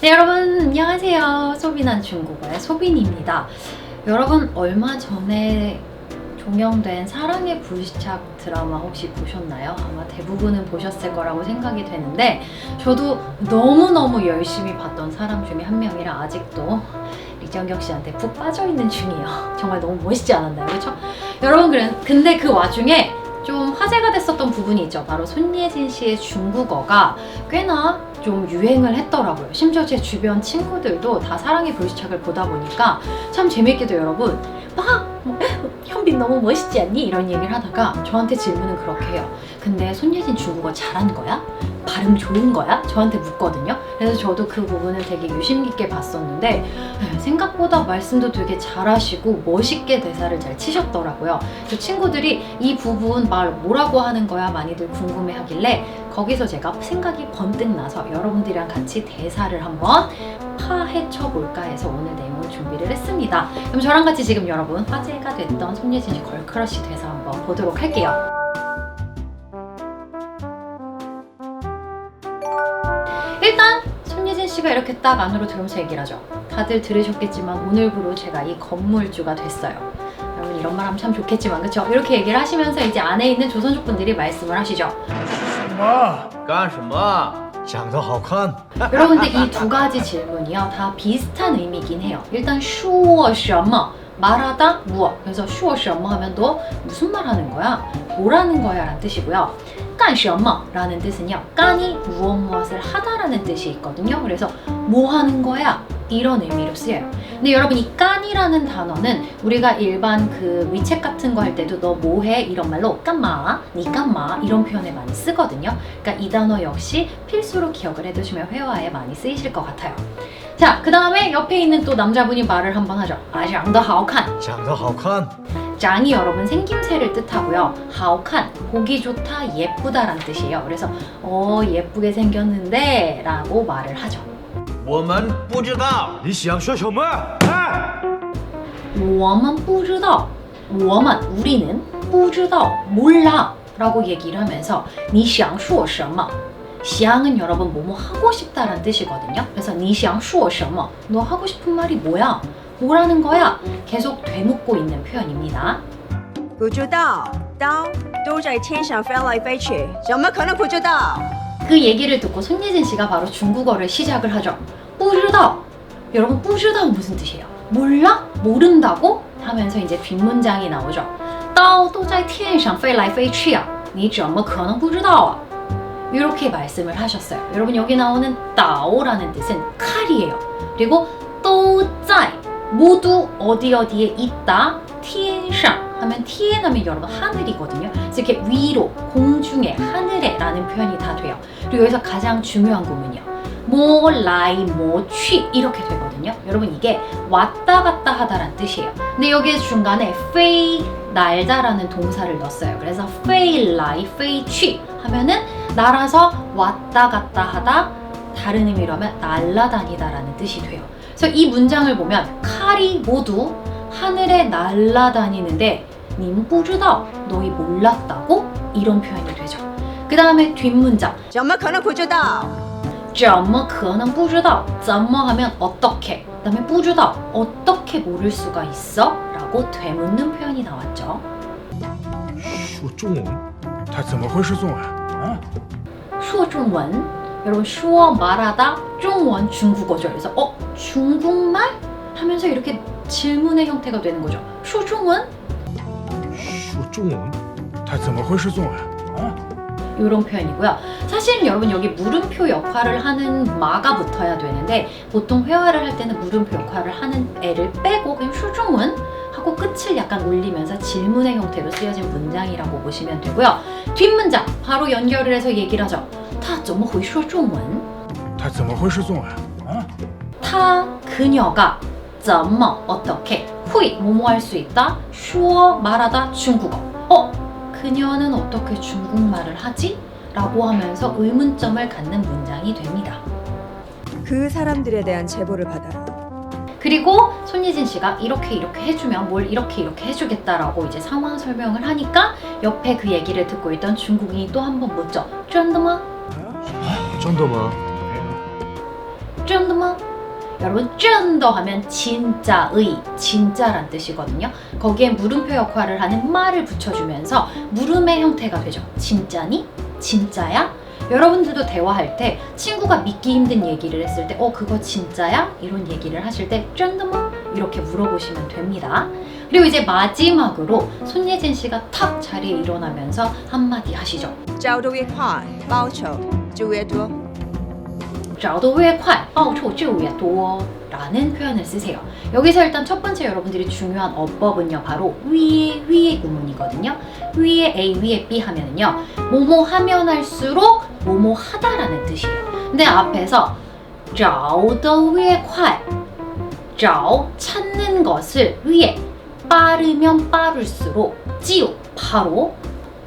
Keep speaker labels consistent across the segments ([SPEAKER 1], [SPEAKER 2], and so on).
[SPEAKER 1] 네 여러분 안녕하세요 소빈한 중국어의 소빈입니다 여러분 얼마 전에 종영된 사랑의 불시착 드라마 혹시 보셨나요? 아마 대부분은 보셨을 거라고 생각이 되는데 저도 너무너무 열심히 봤던 사람 중에 한 명이라 아직도 리정경 씨한테 푹 빠져있는 중이에요 정말 너무 멋있지 않았나요? 그렇죠? 여러분 근데 그 와중에 좀 화제가 됐었던 부분이 있죠. 바로 손예진 씨의 중국어가 꽤나 좀 유행을 했더라고요. 심지어 제 주변 친구들도 다 사랑의 불시착을 보다 보니까 참 재밌게도 여러분 막 뭐, 현빈 너무 멋있지 않니? 이런 얘기를 하다가 저한테 질문은 그렇게 해요. 근데 손예진 중국어 잘하는 거야? 발음 좋은 거야? 저한테 묻거든요. 그래서 저도 그 부분을 되게 유심 깊게 봤었는데 에, 생각보다 말씀도 되게 잘하시고 멋있게 대사를 잘 치셨더라고요. 그 친구들이 이 부분 말 뭐라고 하는 거야 많이들 궁금해 하길래 거기서 제가 생각이 번뜩 나서 여러분들이랑 같이 대사를 한번 파헤쳐 볼까 해서 오늘 내용을 준비를 했습니다. 그럼 저랑 같이 지금 여러분 화제가 됐던 손예진 씨 걸크러쉬 대사 한번 보도록 할게요. 일단 손예진 씨가 이렇게 딱 안으로 들어오면서 얘기를 하죠. 다들 들으셨겠지만 오늘부로 제가 이 건물주가 됐어요. 여러분 이런 말 하면 참 좋겠지만 그쵸? 이렇게 얘기를 하시면서 이제 안에 있는 조선족 분들이 말씀을 하시죠.
[SPEAKER 2] 什么？
[SPEAKER 3] 干什么？
[SPEAKER 2] 장도 好看.
[SPEAKER 1] 여러분 근데 이 두 가지 질문이요 다 비슷한 의미긴 해요. 일단 슈어 셔머 말하다 무엇 그래서 슈어 셔머 하면 너 무슨 말 하는 거야? 뭐라는 거야? 라는 뜻이고요. 깐 셔머 라는 뜻은요 깐이 무엇 무엇을 하다라는 뜻이 있거든요. 그래서 뭐 하는 거야? 이런 의미로 쓰여요. 근데 여러분 이 깐이라는 단어는 우리가 일반 그 위책 같은 거 할 때도 너 뭐해 이런 말로 깐마, 니 깐마 이런 표현에 많이 쓰거든요. 그러니까 이 단어 역시 필수로 기억을 해두시면 회화에 많이 쓰이실 것 같아요. 자, 그 다음에 옆에 있는 또 남자분이 말을 한번 하죠. 아, 장더
[SPEAKER 2] 하오칸. 장더 하오칸.
[SPEAKER 1] 장이 여러분 생김새를 뜻하고요. 하오칸, 보기 좋다, 예쁘다란 뜻이에요. 그래서 어, 예쁘게 생겼는데 라고 말을 하죠.
[SPEAKER 3] 我们不知道。
[SPEAKER 2] 你想说什么？哎，
[SPEAKER 1] 我们不知道我们 우리는 不知道 몰라 라고 얘기를 하면서 你想说什么 시앙은 여러분 뭐뭐 하고 싶다라는 뜻이거든요. 그래서 你想说什么너 하고 싶은 말이 뭐야? 뭐라는 거야? 계속 되묻고 있는 표현입니다.
[SPEAKER 4] 不知道，刀都在天上飞来飞去，怎么可能不知道？
[SPEAKER 1] 그 얘기를 듣고 손예진 씨가 바로 중국어를 시작을 하죠. 不知道 여러분 不知道 무슨 뜻이에요? 몰라? 모른다고? 하면서 이제 뒷문장이 나오죠. 刀都在天上飞来飞去啊你怎么可能不知道啊 이렇게 말씀을 하셨어요. 여러분 여기 나오는 刀라는 뜻은 칼이에요. 그리고 都在 모두 어디 어디에 있다 天上 하면 天 하면 여러분 하늘이거든요. 그래서 이렇게 위로 공중에 하늘에 라는 표현이 다 돼요. 그리고 여기서 가장 중요한 부분이요. 뭐 라이 뭐취 이렇게 되거든요. 여러분 이게 왔다 갔다 하다라는 뜻이에요. 근데 여기 중간에 페이 날다라는 동사를 넣었어요. 그래서 페이 라이 페이 취 하면은 날아서 왔다 갔다 하다 다른 의미로 하면 날아다니다라는 뜻이 돼요. 그래서 이 문장을 보면 칼이 모두 하늘에 날아다니는데 님不知道 너희 몰랐다고 이런 표현이 되죠. 그 다음에 뒷문장
[SPEAKER 4] 怎么可能不知道？
[SPEAKER 1] 怎么可能不知道怎么 하면 어떻게 그다음에 不知道 어떻게 모를 수가 있어? 라고 되묻는 표현이 나왔죠.
[SPEAKER 2] 说中文？他怎么会是中文？啊？
[SPEAKER 1] 说中文 여러분 说 말하다 中文 중국어죠. 그래서 어 중국말 하면서 이렇게 질문의 형태가 되는 거죠. 说中文
[SPEAKER 2] 说 中文？他怎么会是中文？啊？
[SPEAKER 1] 이런 표현이고요. 사실은 여러분 여기 물음표 역할을 하는 마가 붙어야 되는데 보통 회화를 할 때는 물음표 역할을 하는 애를 빼고 그냥 슈중은 하고 끝을 약간 올리면서 질문의 형태로 쓰여진 문장이라고 보시면 되고요. 뒷문장 바로 연결을 해서 얘기를 하죠. 他怎么会说中文?
[SPEAKER 2] 他怎么会是中文？啊？
[SPEAKER 1] 타 그녀가 怎么 어떻게 초이 뭐뭐 할 수 있다 슈어 말하다 중국어 어 그녀는 어떻게 중국말을 하지? 라고 하면서 의문점을 갖는 문장이 됩니다.
[SPEAKER 4] 그 사람들에 대한 제보를 받아라.
[SPEAKER 1] 그리고 손예진 씨가 이렇게 이렇게 해주면 뭘 이렇게 이렇게 해주겠다라고 이제 상황 설명을 하니까 옆에 그 얘기를 듣고 있던 중국인이 또 한 번 묻죠. 쫀드마?
[SPEAKER 2] 아,
[SPEAKER 1] 쫀드마? 쫀드마? 여러분 真的 하면 진짜의 진짜란 뜻이거든요. 거기에 물음표 역할을 하는 말을 붙여주면서 물음의 형태가 되죠. 진짜니? 진짜야? 여러분들도 대화할 때 친구가 믿기 힘든 얘기를 했을 때 어 그거 진짜야? 이런 얘기를 하실 때 真的吗? 이렇게 물어보시면 됩니다. 그리고 이제 마지막으로 손예진 씨가 탁 자리에 일어나면서 한마디 하시죠.
[SPEAKER 4] 交得越快，报酬就越多。
[SPEAKER 1] 找得越快报酬就越多 라는 표현을 쓰세요. 여기서 일단 첫 번째 여러분들이 중요한 어법은요. 바로 위에 위에 구문이거든요. 위에 A 위에 B 하면은요. 뭐뭐 하면 할수록 뭐뭐 하다라는 뜻이에요. 근데 앞에서 找得越快 找 찾는 것을 위에 빠르면 빠를수록 就 바로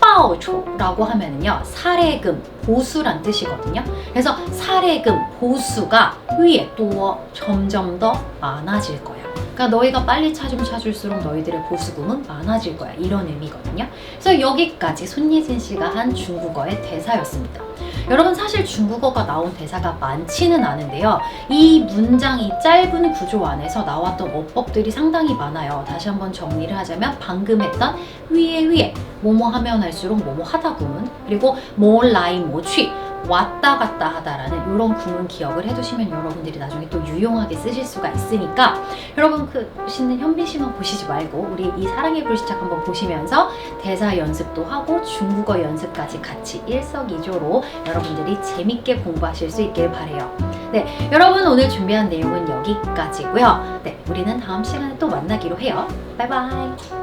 [SPEAKER 1] 报酬라고 하면은요 사례금 보수란 뜻이거든요. 그래서 사례금 보수가 위에 또 점점 더 많아질 거야 그러니까 너희가 빨리 찾으면 찾을수록 너희들의 보수금은 많아질 거야. 이런 의미거든요. 그래서 여기까지 손예진 씨가 한 중국어의 대사였습니다. 여러분 사실 중국어가 나온 대사가 많지는 않은데요. 이 문장 이 짧은 구조 안에서 나왔던 어법들이 상당히 많아요. 다시 한번 정리를 하자면 방금 했던 위에 위에 뭐뭐 하면 할수록 뭐뭐 하다 구문 그리고 뭐 라이 뭐취 왔다 갔다 하다라는 이런 구문 기억을 해두시면 여러분들이 나중에 또 유용하게 쓰실 수가 있으니까 여러분 그 신는 현빈 씨만 보시지 말고 우리 이 사랑의 불시착 한번 보시면서 대사 연습도 하고 중국어 연습까지 같이 일석이조로 여러분들이 재밌게 공부하실 수 있길 바래요. 네, 여러분 오늘 준비한 내용은 여기까지고요. 네, 우리는 다음 시간에 또 만나기로 해요. 바이바이.